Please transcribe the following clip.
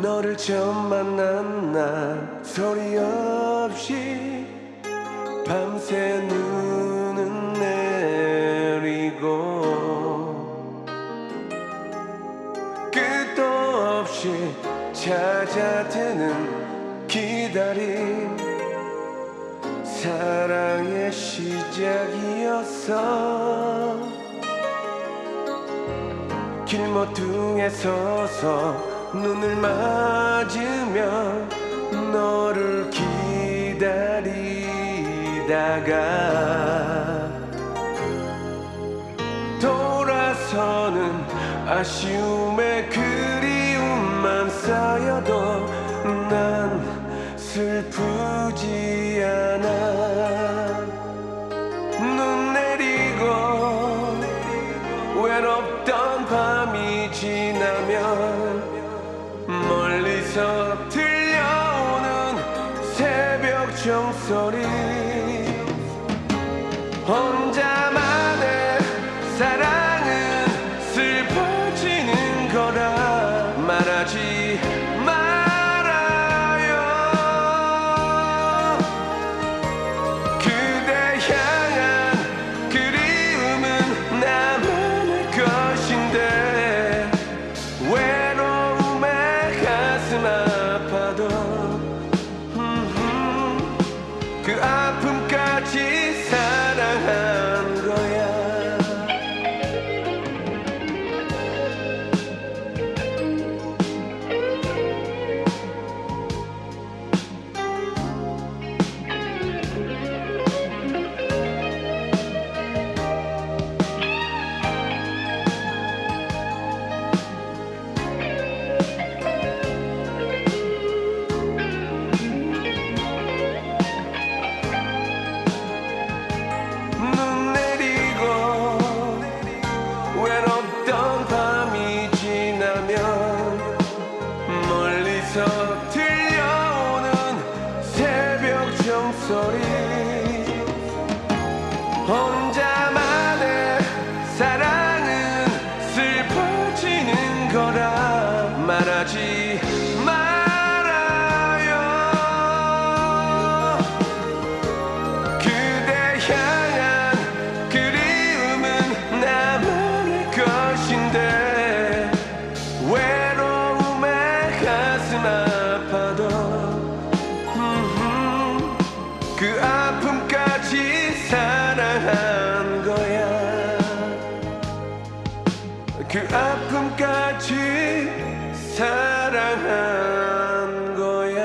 너를 처음 만난 날 소리 없이 밤새 눈은 내리고 끝도 없이 찾아드는 기다림 사랑의 시작이었어 길모퉁에 서서 눈을 맞으며 너를 기다리다가 돌아서는 아쉬움에 그리움만 쌓여도 난 슬프 혼자만의 사랑은 슬퍼지는 거라 말하지 말아요. 그대 향한 그리움은 나만의 것인데 외로움에 가슴 아파도 흠흠, 그 외롭던 밤이 지나면 멀리서 들려오는 새벽 종소리. 혼자만의 사랑은 슬퍼지는 거라 그 아픔까지 사랑한 거야. 그 아픔까지 사랑한 거야